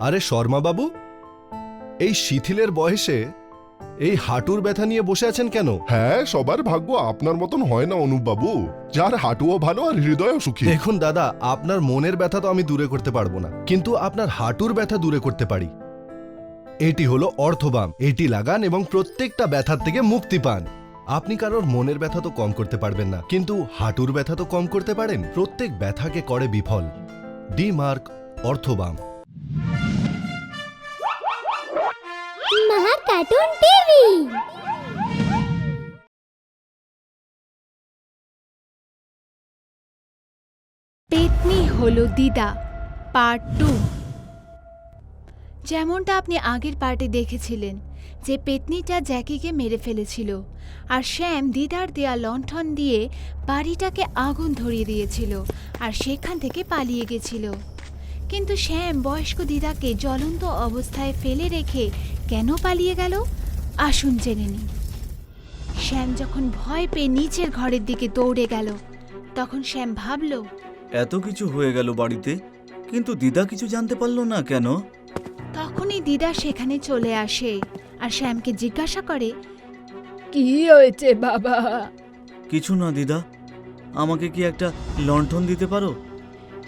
আরে শর্মা বাবু এই শিথিলের বয়সে এই হাঁটুর ব্যথা নিয়ে বসে আছেন কেন? হ্যাঁ সবার ভাগ্য আপনার মতন হয় না অনুপ বাবু। যার হাঁটুও ভালো আর হৃদয়ও সুখী। দেখুন দাদা আপনার মনের ব্যথা তো আমি দূরে করতে পারব না কিন্তু আপনার হাঁটুর ব্যথা দূরে করতে পারি। এটি হলো অর্থবাম এটি লাগান এবং প্রত্যেকটা ব্যথার থেকে মুক্তি পান। আপনি কারোর মনের ব্যথা তো কম করতে পারবেন না কিন্তু হাঁটুর ব্যথা তো কম করতে পারেন। প্রত্যেক ব্যথাকে করে বিফল। ডি মার্ক অর্থবাম মহা কার্টুন টিভি। পেতনি হলো দিদা পার্ট টু যেমনটা আপনি আগের পার্টে দেখেছিলেন, যে পেতনিটা জ্যাকিকে মেরে ফেলেছিল, আর শ্যাম দিদার দেয়া লণ্ঠন দিয়ে বাড়িটাকে আগুন ধরিয়ে দিয়েছিল, আর সেখান থেকে পালিয়ে গেছিল। কিন্তু শ্যাম বয়স্ক দিদাকে জ্বলন্ত অবস্থায় ফেলে রেখে কেন পালিয়ে গেল? আসুন জেনে নিই। শ্যাম যখন ভয় পেয়ে নিচের ঘরের দিকে দৌড়ে গেল তখন শ্যাম ভাবলো এত কিছু হয়ে গেল বাড়িতে কিন্তু দিদা কিছু জানতে পারল না কেন? তখনই দিদা সেখানে চলে আসে আর শ্যামকে জিজ্ঞাসা করে কি হয়েছে বাবা? কিছু না দিদা আমাকে কি একটা লণ্ঠন দিতে পারো?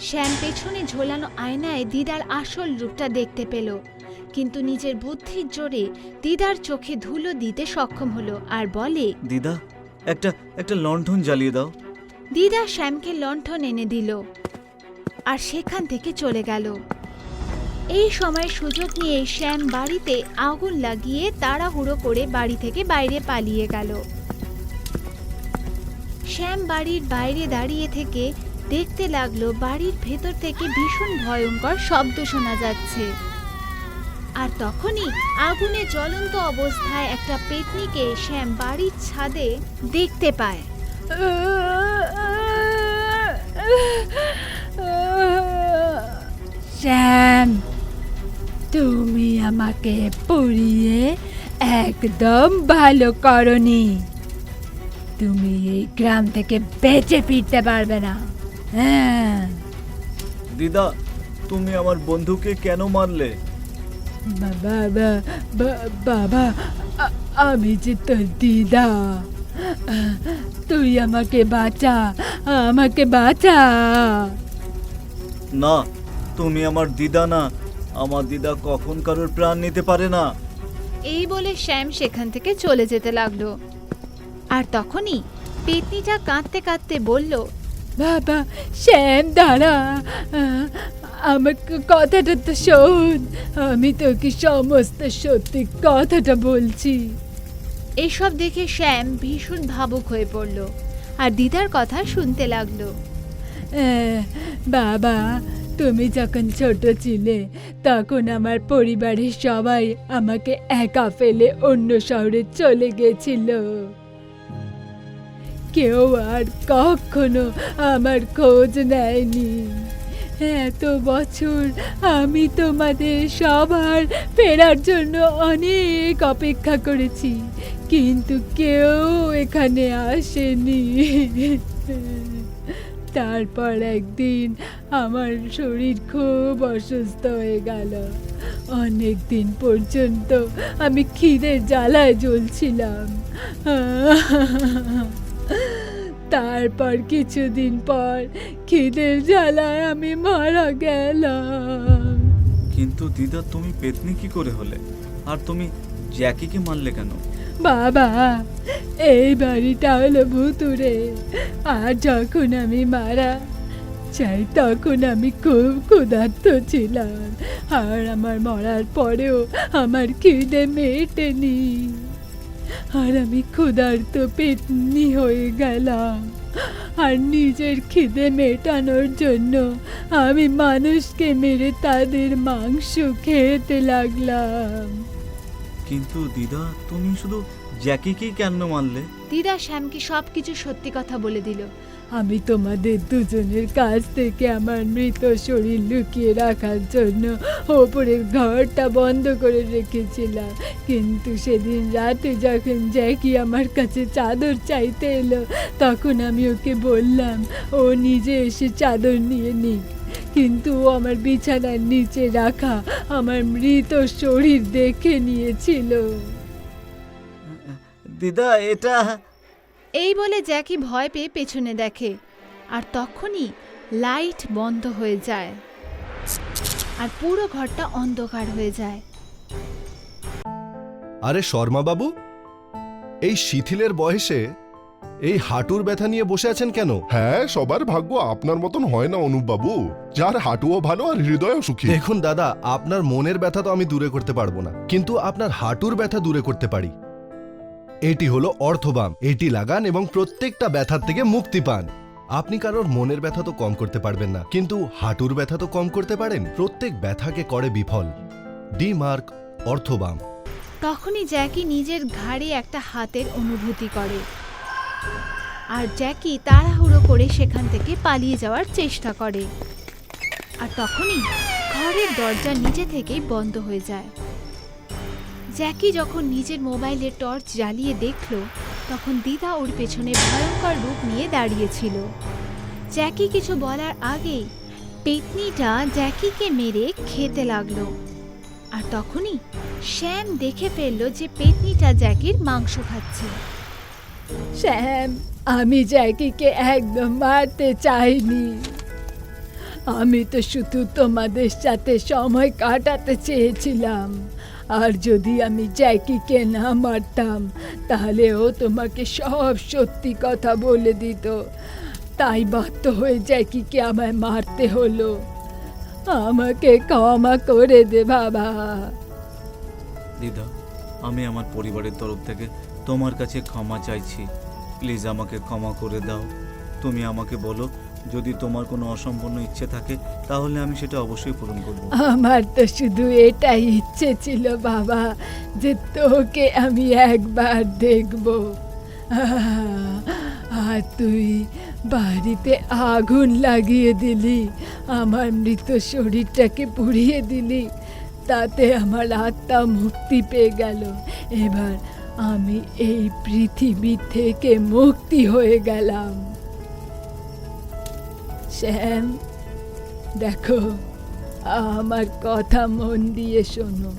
শ্যাম পেছনে ঝোলানো আয়নায় দিদার আসল রূপটা দেখতে পেল। কিন্তু নিজের বুদ্ধির জোরে দিদার চোখে ধুলো দিতে সক্ষম হলো আর বলে দিদা একটা একটা লণ্ঠন জ্বালিয়ে দাও। দিদা শ্যামকে লণ্ঠন এনে দিল আর সেখান থেকে চলে গেল। এই সময় সুযোগ নিয়ে শ্যাম বাড়িতে আগুন লাগিয়ে তাড়াহুড়ো করে বাড়ি থেকে বাইরে পালিয়ে গেল। শ্যাম বাড়ির বাইরে দাঁড়িয়ে থেকে দেখতে লাগল বাড়ির ভেতর থেকে ভীষণ ভয়ঙ্কর শব্দ শোনা যাচ্ছে। আর তখনই আগুনে জ্বলন্ত অবস্থায় একটা পেতনিকে শ্যাম বাড়ির ছাদে দেখতে পায়। শ্যাম তুমি আমাকে পুড়িয়ে একদম ভালো করনি। তুমি এই গ্রাম থেকে বেঁচে ফিরতে পারবে না। হ্যাঁ। দিদা তুমি আমার বন্ধুকে কেন মারলে? বাবা বাবা আমি যে তোর দিদা তুই আমাকে বাঁচা আমাকে বাঁচা না তুমি আমার দিদা না। আমার দিদা কখন কারোর প্রাণ নিতে পারে না। এই বলে শ্যাম সেখান থেকে চলে যেতে লাগল। আর তখনই পেতনিটা কাঁদতে কাঁদতে বলল বাবা শ্যাম দাঁড়া। আমার কথাটা তো শোন। আমি তোকে সমস্ত সত্যি কথাটা বলছি। এইসব দেখে শ্যাম ভীষণ ভাবুক হয়ে পড়ল আর দিদার কথা শুনতে লাগল। বাবা তুমি যখন ছোট ছিলে তখন আমার পরিবারের সবাই আমাকে একা ফেলে অন্য শহরে চলে গেছিল। কেউ আর কখনো আমার খোঁজ নেয়নি। এত বছর আমি তোমাদের সবার ফেরার জন্য অনেক অপেক্ষা করেছি, কিন্তু কেউ এখানে আসেনি। তারপর একদিন আমার শরীর খুব অসুস্থ হয়ে গেল। অনেক দিন পর্যন্ত আমি খিদের জ্বালায় জ্বলছিলাম। তারপর কিছুদিন পর খিদের জ্বালায় আমি মারা গেলাম। কিন্তু দিদা তুমি পেতনি কি করে হলে? আর তুমি জ্যাকিকে মারলে কেন? বাবা এই বাড়িটা হলো ভুতুরে আর যখন আমি মারা চাই তখন আমি খুব ক্ষুধার্ত ছিলাম। আর আমার মরার পরেও আমার খিদে মেটেনি। আর আমি ক্ষুধার্ত পেটনি হয়ে গেলাম। আর নিজের খিদে মেটানোর জন্য আমি মানুষকে মেরে তাদের মাংস খেতে লাগলাম। কিন্তু দিদা তুমি শুধু জ্যাকিকেই কেন মারলে? দিদা শ্যামকে সবকিছু সত্যি কথা বলে দিল। আমি তোমাদের দুজনের কাছ থেকে আমার মৃত শরীর লুকিয়ে রাখার জন্য ওপরের ঘরটা বন্ধ করে রেখেছিলাম। কিন্তু সেদিন রাতে যখন জ্যাকি আমার কাছে চাদর চাইতে এলো তখন আমি ওকে বললাম ও নিজে এসে চাদর নিয়ে নিক। কিন্তু আমার বিছানার নিচে রাখা আমার মৃত শরীর দেখে নিয়েছিল। দিদা এটা এই বলে জ্যাকি ভয় পেয়ে পেছনে দেখে আর তখনই লাইট বন্ধ হয়ে যায় আর পুরো ঘরটা অন্ধকার হয়ে যায়। আরে শর্মা বাবু এই শিথিলের বয়সে এই হাঁটুর ব্যথা নিয়ে বসে আছেন কেন? হ্যাঁ সবার ভাগ্য আপনার মতন হয় না অনুপবাবু। যার হাঁটুও ভালো আর হৃদয়ও সুখী। দেখুন দাদা আপনার মনের ব্যথা তো আমি দূরে করতে পারব না কিন্তু আপনার হাঁটুর ব্যথা দূরে করতে পারি। এটি হলো অর্থবাম এটি লাগান এবং প্রত্যেকটা ব্যথার থেকে মুক্তি পান। আপনি কারোর মনের ব্যথা তো কম করতে পারবেন না কিন্তু হাঁটুর ব্যথা তো কম করতে পারেন প্রত্যেক ব্যথাকে করে বিফল। ডি মার্ক অর্থবাম তখনই জ্যাকি নিজের ঘাড়ে একটা হাতের অনুভূতি করে। আর জ্যাকি তাড়াহুড়ো করে সেখান থেকে পালিয়ে যাওয়ার চেষ্টা করে। আর তখনই ঘরের দরজা নিজে থেকেই বন্ধ হয়ে যায়। জ্যাকি যখন নিজের মোবাইলে টর্চ জ্বালিয়ে দেখল, তখন দিদা ওর পেছনে ভয়ঙ্কর রূপ নিয়ে দাঁড়িয়েছিল। জ্যাকি কিছু বলার আগেই পেতনিটা জ্যাকিকে মেরে খেতে লাগল। আর তখনই শ্যাম দেখে ফেলল যে পেতনিটা জ্যাকির মাংস খাচ্ছে। শ্যাম আমি জ্যাকিকে একদম মারতে চাইনি। আমি তো শুধু তোমাদের সাথে সময় কাটাতে চেয়েছিলাম। আর যদি আমি জ্যাকিকে না মারতাম, তাহলে ও তোমাকে সব সত্যি কথা বলে দিত। তাই বাধ্য হয়ে জ্যাকিকে আমায় মারতে হলো। আমাকে ক্ষমা করে দে, বাবা। দিদা, আমি আমার পরিবারের তরফ থেকে তোমার কাছে ক্ষমা চাইছি। প্লিজ আমাকে ক্ষমা করে দাও। তুমি আমাকে বলো, যদি তোমার কোনো অসম্পূর্ণ ইচ্ছে থাকে, তাহলে আমি সেটা অবশ্যই পূরণ করব। আমার তো শুধু এটাই ইচ্ছে ছিল বাবা, যে তোকে আমি একবার দেখব। আর তুই বাড়িতে আগুন লাগিয়ে দিলি, আমার মৃত শরীরটাকে পুড়িয়ে দিলি, তাতে আমার আত্মা মুক্তি পেয়ে গেল। এবার আমি এই পৃথিবী থেকে মুক্তি হয়ে গেলাম। শ্যাম, দেখো, আমার কথা মন দিয়ে শোনো।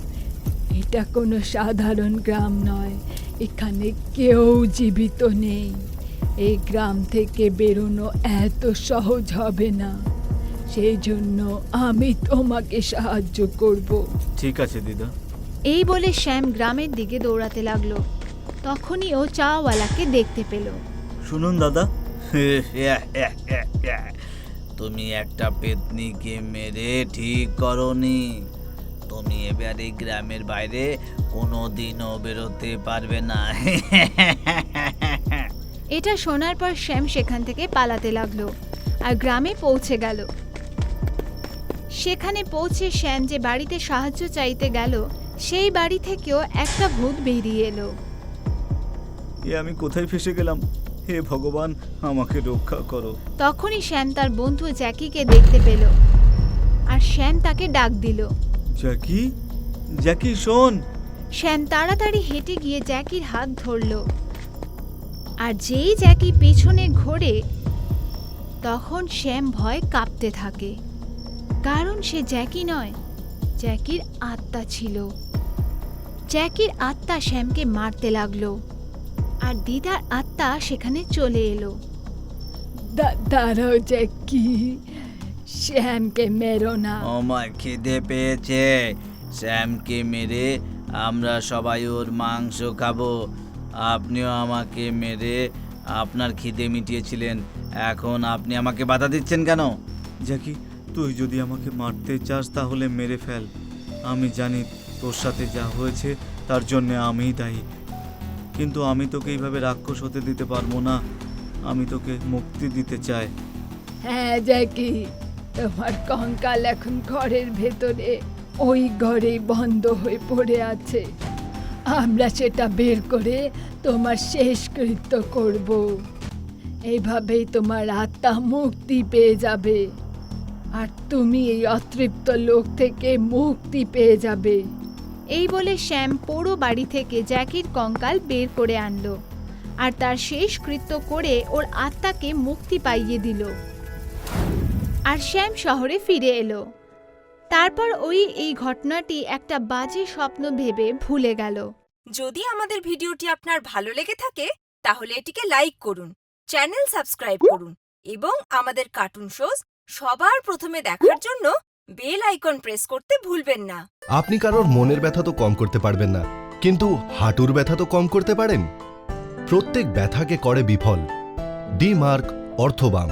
এটা কোনো সাধারণ গ্রাম নয়, এখানে কেউ জীবিত নেই। এই গ্রাম থেকে বেরোনো এত সহজ হবে না। সেই জন্য আমি তোমাকে সাহায্য করব। ঠিক আছে, দিদা। এই বলে শ্যাম গ্রামের দিকে দৌড়াতে লাগল। তখনই ও চাওয়ালাকে দেখতে পেল। শুনুন দাদা। তুমি একটা পেতনিকে মেরে ঠিক করনি। তুমি এবারে গ্রামের বাইরে কোনো দিনও বেরোতে পারবে না। এটা শোনার পর শ্যাম সেখান থেকে পালাতে লাগল আর গ্রামে পৌঁছে গেল। সেখানে পৌঁছে শ্যাম যে বাড়িতে সাহায্য চাইতে গেল সেই বাড়ি থেকেও একটা ভূত বেরিয়ে এলো। এ আমি কোথায় ফেসে গেলাম? হে ভগবান আমাকে রক্ষা করো। তখনই শ্যাম তার বন্ধু জ্যাকিকে দেখতে পেল আর শ্যাম তাকে ডাক দিল। জ্যাকি? জ্যাকি শোন! শ্যাম তাড়াতাড়ি হেঁটে গিয়ে জ্যাকির হাত ধরল আর যেই জ্যাকি পেছনে ঘোরে তখন শ্যাম ভয় কাঁপতে থাকে। কারণ সে জ্যাকি নয় জ্যাকির আত্মা ছিল। জ্যাকির আত্মা শ্যামকে মারতে লাগল। আর দিদার আত্মা সেখানে চলে এলো। দা- দাঁড়াও যে কি শ্যামকে মেরো না। আমার খিদে পেয়েছে। শ্যামকে মেরে আমরা সবাই ওর মাংস খাব। আপনিও আমাকে মেরে আপনার খিদে মিটিয়েছিলেন। এখন আপনি আমাকে বাধা দিচ্ছেন কেন? জ্যাকি তুই যদি আমাকে মারতে চাস তাহলে মেরে ফেল। আমি জানি তোর সাথে যা হয়েছে, তার জন্য আমিই দায়ী। কিন্তু আমি তোকে এইভাবে রাক্ষস হতে দিতে পারব না। আমি তোকে মুক্তি দিতে চাই। হ্যাঁ জ্যাকি, তোমার কঙ্কাল এখন ঘরের ভেতরে, ওই ঘরেই বন্ধ হয়ে পড়ে আছে। আমরা সেটা বের করে তোমার শেষ কৃত্য করব। এইভাবেই তোমার আত্মা মুক্তি পেয়ে যাবে। আর তুমি এই অতৃপ্ত লোক থেকে মুক্তি পেয়ে যাবে। এই বলে শ্যাম পোড়ো বাড়ি থেকে জ্যাকির কঙ্কাল বের করে আনলো। আর তার শেষ কৃত্য করে ওর আত্মাকে মুক্তি পাইয়ে দিল। আর শ্যাম শহরে ফিরে এলো। তারপর ওই, এই ঘটনাটি একটা বাজে স্বপ্ন ভেবে ভুলে গেল। যদি আমাদের ভিডিওটি আপনার ভালো লেগে থাকে, তাহলে এটিকে লাইক করুন, চ্যানেল সাবস্ক্রাইব করুন এবং আমাদের কার্টুন শোজ সবার প্রথমে দেখার জন্য বেল আইকন প্রেস করতে ভুলবেন না। আপনি কারোর মনের ব্যথা তো কম করতে পারবেন না, কিন্তু হাঁটুর ব্যথা তো কম করতে পারেন। প্রত্যেক ব্যথাকে করে বিফল। D mark অর্থবাম।